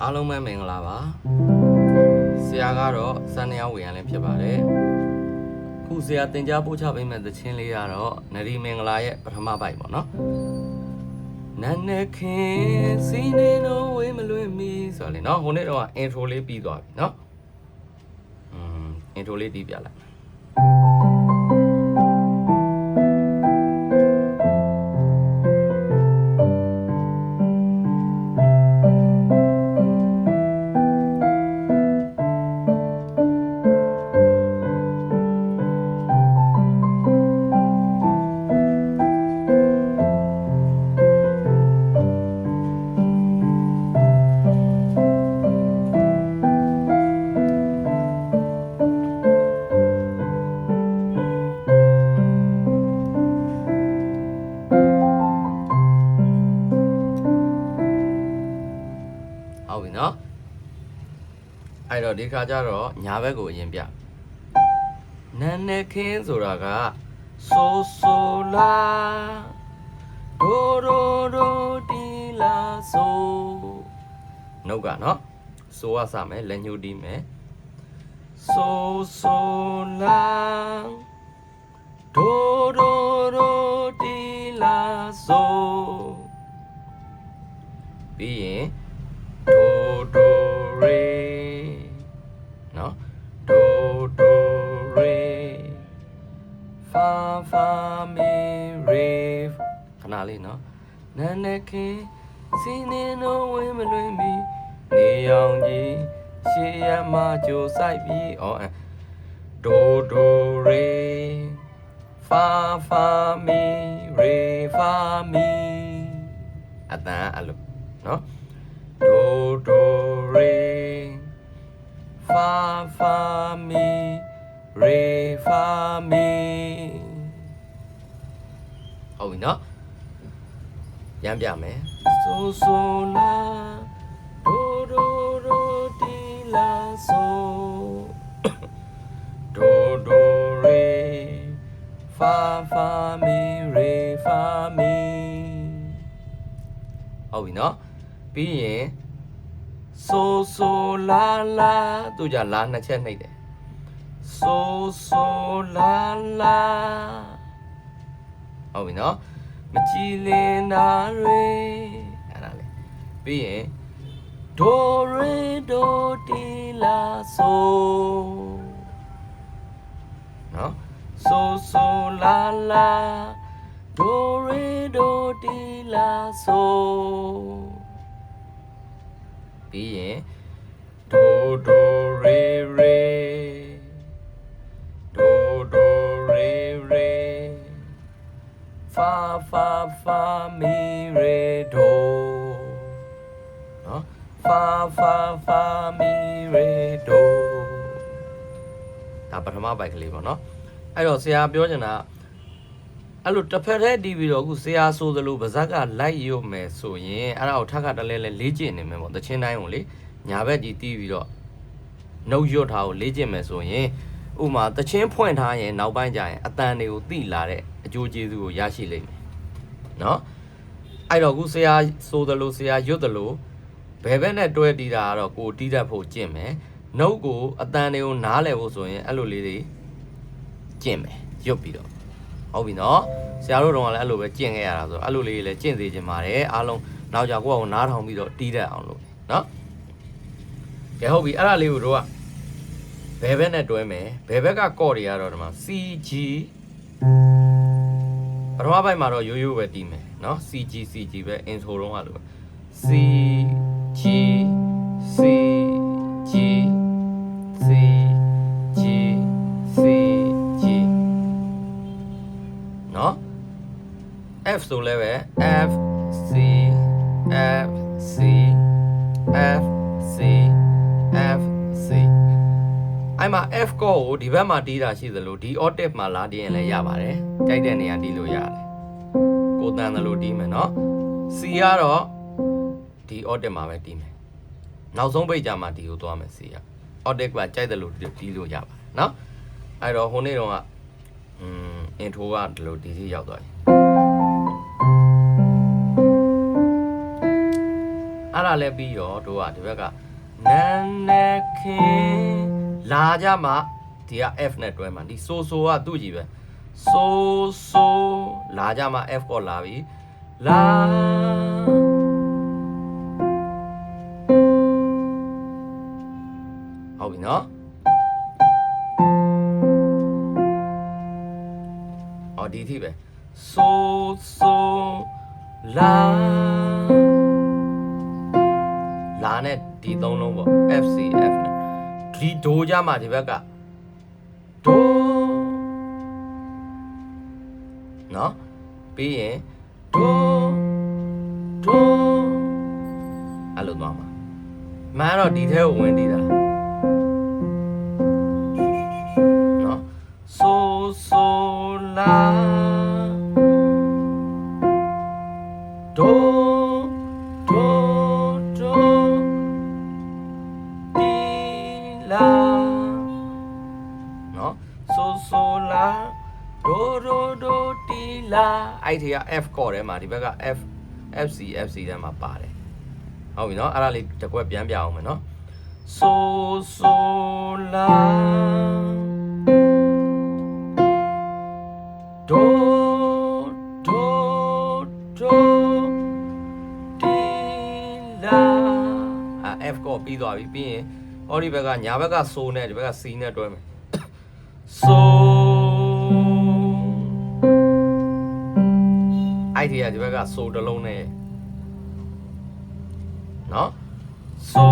အားလုံးပဲမင်္ဂလာပါဆရာကတော့စံနေရဝေရန်လည်းဖြစ်ပါတယ်ခုဆရာတင် जा ပို့ချပေးမဲ့သချင်းလေးကတော့နရီမင်္ဂလာရဲ့ပထမပိုက်ပေါ့နော်နန်းနဲ့ခင်စီနေတော့ဝေးမလွင်မီဆိုတော့လေနော်ဟိုနေ့တော့အင်ထရိုလေးပြီးသွားပြီနော်อืมအင်ထရိုလေးတီးပြလိုက် တော့ဒီခါကျတော့ညာဘက်ကိုအရင်ပြနန်းနဲ့ခင်းဆိုတာကဆိုဆိုလာဒိုဒိုဒိုတီလာဆိုနှုတ်ကနော်ဆိုကစမယ်လက်ညှိုးတီးမယ်ဆိုဆိုလာဒိုဒိုဒိုတီလာဆိုပြီးရင် ဖာမီရေခဏလေးနော်နန်းနဲ့ခင်စီနေနိုးဝင်မလွင်မီနေအောင်ကြီးရှေးရမကြိုဆိုင်ပြီးအော်အဲဒိုဒိုရေဖာဖာမီရေဖာမီအတန်အဲ့လိုနော် do do re fa fa mi re fa mi ဟုတ်ပြီနော်ရမ်းပြမယ် so so la do do do ti la so do do re fa fa mi re fa mi ဟုတ်ပြီနော်ပြီးရင်ဆိုဆိုလာလာသူကြလာနှစ်ချက်နှိပ်တယ်ဆိုဆိုလာလာ ဟုတ်ပြီနော်မကြည်လင်တာတွေအဲ့ဒါလေပြီးရင်ဒိုရေဒိုတီလာဆိုနော်ဆိုဆိုလာလာဒိုရေဒိုတီလာဆိုပြီးရင်ဒိုဒိုရေရေ ဖာဖာဖာမီရေဒိုနော်ဖာဖာဖာမီရေဒိုဒါပထမပိုက်ကလေးပေါ့နော်အဲ့တော့ဆရာပြောချင်တာကအဲ့လိုတစ်ဖက်တည်းတီးပြီးတော့အခုဆရာဆိုသလိုဗဇက်ကလိုက်ရုပ်မယ်ဆိုရင်အဲ့ဒါကိုထပ်ခါတလဲလဲလေးကျင့်နေမယ်ပေါ့တချင်းတိုင်းကိုလေညာဘက်ကြီးတီးပြီးတော့နှုတ်ရွတ်ထားကိုလေးကျင့်မယ်ဆိုရင်ဥပမာတချင်းဖွင့်ထားရင်နောက်ပိုင်းကျရင်အတန်တွေကိုသိလာတဲ့ အကျိုးကျေးဇူးကိုရရှိလိမ့်မယ်နော်အဲ့တော့အခုဆရာဆိုသလိုဆရာရွတ်သလိုဘယ်ဘက်နဲ့တွဲတီးတာကတော့ကိုတီးတတ်ဖို့ကျင့်မယ်နှုတ်ကိုအတန်တွေကိုနားလည်ဖို့ဆိုရင်အဲ့လိုလေးတွေကျင့်မယ်ရွတ်ပြီးတော့ဟုတ်ပြီနော်ဆရာတို့တော့လည်းအဲ့လိုပဲကျင့်ခဲ့ရတာဆိုတော့အဲ့လိုလေးလည်းကျင့်စေချင်ပါတယ်အားလုံးနောက်ကြကိုယ့်အကိုနားထောင်ပြီးတော့တီးတတ်အောင်လို့နော်ကဲဟုတ်ပြီအဲ့ဒါလေးကိုတို့ကဘယ်ဘက်နဲ့တွဲမယ်ဘယ်ဘက်ကကော့တွေကတော့ဒီမှာ CG ပ ထမပိုင်းမှာတော့ရိုးရိုးပဲတီးမယ်နော် CG CG ပဲ intro တော့ကလို့ပဲ CG CG CG CG နော် F ဆိုလည်းပဲ F C F C F C F အဲ့မှာ F ကောကိုဒီဘက်မှာတီးတာရှိသလိုဒီ octave မှာလာတီးရင်လည်းရပါတယ်ကြိုက်တဲ့နေရာတီးလို့ရတယ်ကိုတန်တယ်လို့တီးမယ်နော် C ကတော့ဒီ octave မှာပဲတီးမယ်နောက်ဆုံးပိတ်ကြမှာဒီကိုသွားမယ် C က octave ကကြိုက်တယ်လို့တီးလို့ရပါတယ်နော်အဲ့တော့ဟိုနေ့တော့ကอืม intro ကဒီလိုဒီစီရောက်သွားပြီအဲ့ဒါလည်းပြီးတော့တို့ကဒီဘက်ကနန်းနေခင် လာကြမှာဒီက F နဲ့တွဲမှာဒီဆိုဆိုကသူ့ကြီးပဲဆိုဆိုလာကြမှာ F ကောလာပြီလာဟုတ်ပြီနော်အော်ဒီထိပဲဆိုဆိုလာလာနဲ့ဒီသုံးလုံးပေါ့ F C F နဲ့ ဒီဒိုကြမှာဒီဘက်ကဒိုနော်ပြီးရင်ဒိုဒိုအဲ့လိုသွားမှာမှန်တော့ဒီထဲကိုဝင်တည်တာ လာနော်ဆိုဆိုလာဒိုဒိုဒိုတီလာအဲ့ဒီက F ကော်ထဲမှာဒီဘက်က F FC FC ထဲမှာပါတယ်ဟုတ်ပြီနော်အဲ့ဒါလေးတစ်ခွက်ပြန်ပြအောင်မယ်နော်ဆိုဆိုလာဒိုဒိုဒိုတီလာအာ F ကောပြီးသွားပြီပြီးရင် ဟောဒီဘက်ကညာဘက်ကဆိုနဲ့ဒီဘက်က C နဲ့တွဲမယ်ဆိုအဲ့ဒီကဒီဘက်ကဆိုတစ်လုံးနဲ့နော်ဆို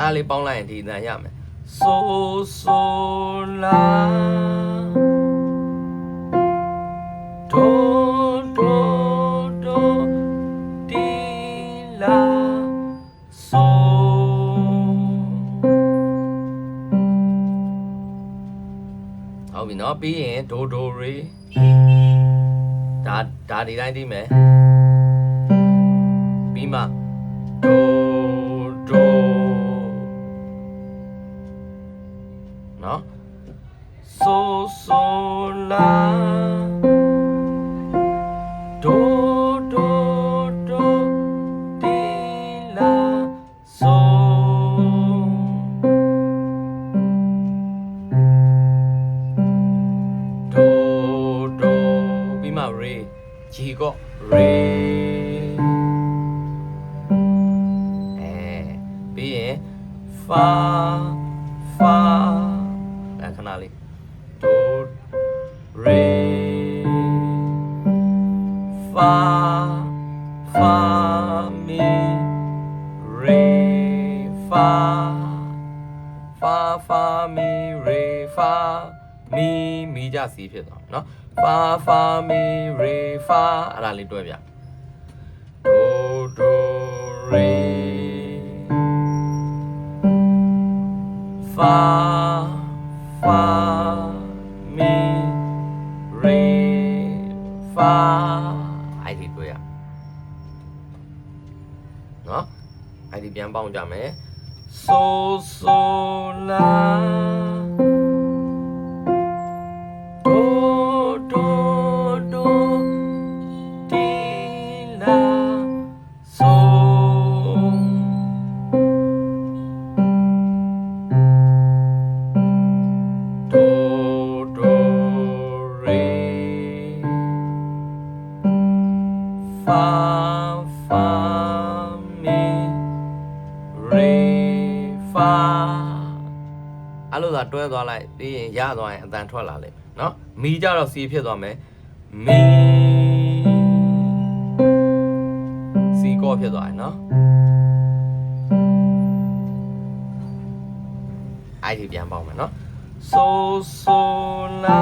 အားလေးပေါင်းလိုက်ရင်ဒီအတန်ရမယ်ဆိုဆိုလာ ဟုတ်ပြီနော်ပြီးရင်ဒိုဒိုရီဒါဒါဒီတိုင်းသိမယ်ပြီးမှဒို ရေဂျီကောရေအဲပြီးရင်ဖာဖာအဲခဏလေးဒိုရေဖာဖာမီရေဖာဖာဖာမီရေဖာမီမီကြစီဖြစ်သွားမယ်เนาะ fa fa mi re fa အဲ့ဒါလေးတွဲပြ do do re fa fa mi re fa အဲ့ဒီတွဲရနော်အဲ့ဒီပြန်ပေါင်းကြမယ် so so la ရင်ရသွားရင်အတန်ထွက်လာလိမ့်မယ်เนาะမီကြတော့စီဖြစ်သွားမယ်မီစီကောဖြစ်သွားရင်เนาะအဲ့ဒီပြန်ပေါင်းမယ်เนาะဆိုဆိုလာ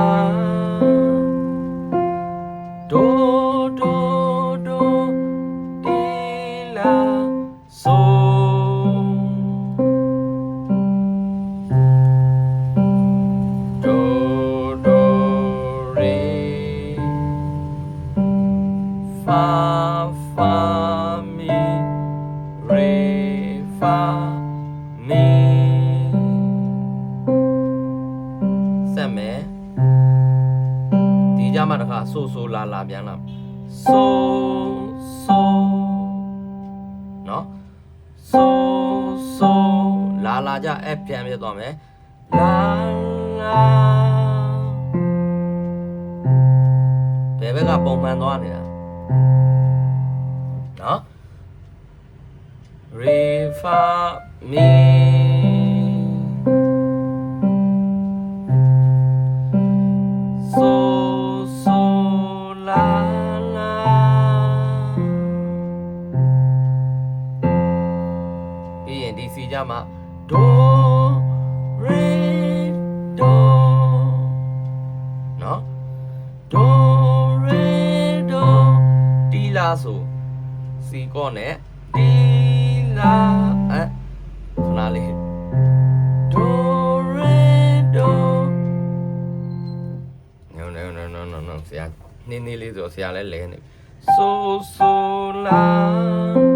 ဆက်မယ်ဒီကြမှတခါဆိုဆိုလာလာပြန်လာဆိုဆိုနော်ဆိုဆိုလာလာကြအဲ့ပြန်ပြသွားမယ်လာလာဘယ်ဘက်ကပုံမှန်သွားနေတာနော် re fa mi စီကောနဲ့တီလာအဲခဏလေး do re do no no no no no no ဆရာနင်းနေလေးဆိုဆရာလည်းလဲနေ so so la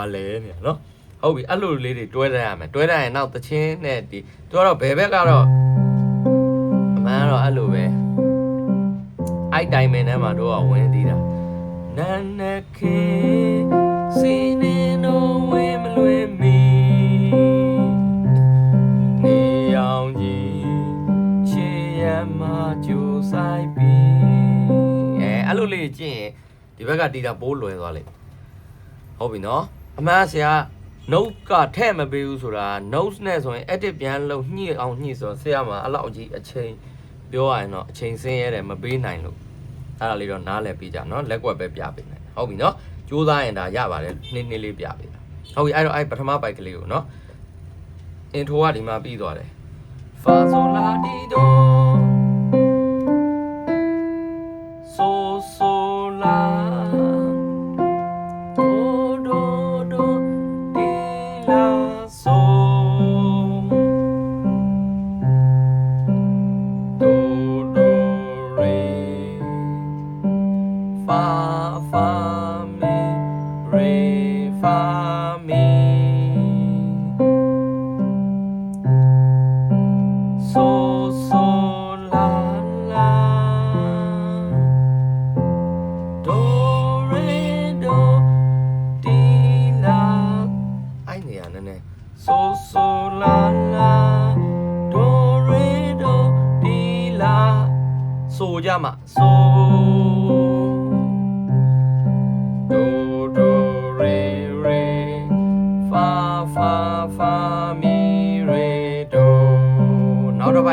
ပြတော့ရွာလဲနေနော်ဟုတ်ပြီအဲ့လိုလေးတွေတွဲတတ်ရမယ်တွဲတတ်ရင်နောက်သချင်းနဲ့ဒီသူကတော့ဘယ်ဘက်ကတော့အမှန်ကတော့အဲ့လိုပဲအိုက်တိုင်မင်ထဲမှာတို့ကဝင်သေးတာနန်းနခေစီနေနိုဝဲမလွင်မီနေအောင်ကြီးချေရမကြိုးဆိုင်ပြီအဲအဲ့လိုလေးကြည့်ရင်ဒီဘက်ကတီတာပိုးလွယ်သွားလိမ့်မယ်ဟုတ်ပြီနော် အမှန်ဆရာ note ကထဲ့မပေးဘူးဆိုတာ notes နဲ့ဆိုရင် edit ပြန်လုပ်ညှိအောင်ညှိဆိုဆရာမှာအဲ့လောက်ကြီးအချိန်ပြောရရင်တော့အချိန်ဆင်းရဲတယ်မပေးနိုင်လို့အဲ့ဒါလေးတော့နားလည်ပေးကြနော်လက်ကွက်ပဲပြပေးမယ်ဟုတ်ပြီနော်ကြိုးစားရင်ဒါရပါတယ်နှင်းနှင်းလေးပြပေးတာဟုတ်ပြီအဲ့တော့အဲ့ပထမပိုက်ကလေးကိုနော် intro ကဒီမှာပြီးသွားတယ် fa sol la di do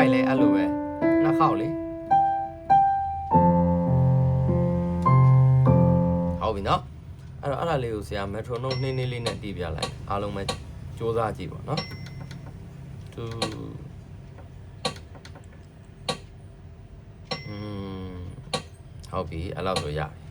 ပိုက်လဲအဲ့လိုပဲနှစ်ခေါက်လေဟုတ်ပြီနော်အဲ့တော့အဲ့ဒါလေးကိုဆရာ metronome နှင်းနှင်းလေးနဲ့တီးပြလိုက်အားလုံးပဲစူးစမ်းကြည့်ပါနော်2อืมဟုတ်ပြီအဲ့လောက်ဆိုရပြီ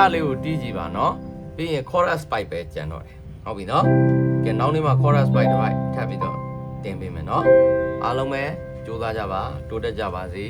ဒါလေးကိုတီးကြည့်ပါနော်ပြီးရင် chorus pipe ပဲကျန်တော့တယ်ဟုတ်ပြီနော်ကဲနောက်နေ့မှာ chorus pipe တစ်ပိုက်ထပ်ပြီးတော့တင်ပေးမယ်နော်အားလုံးပဲကြိုးစားကြပါတိုးတက်ကြပါစေ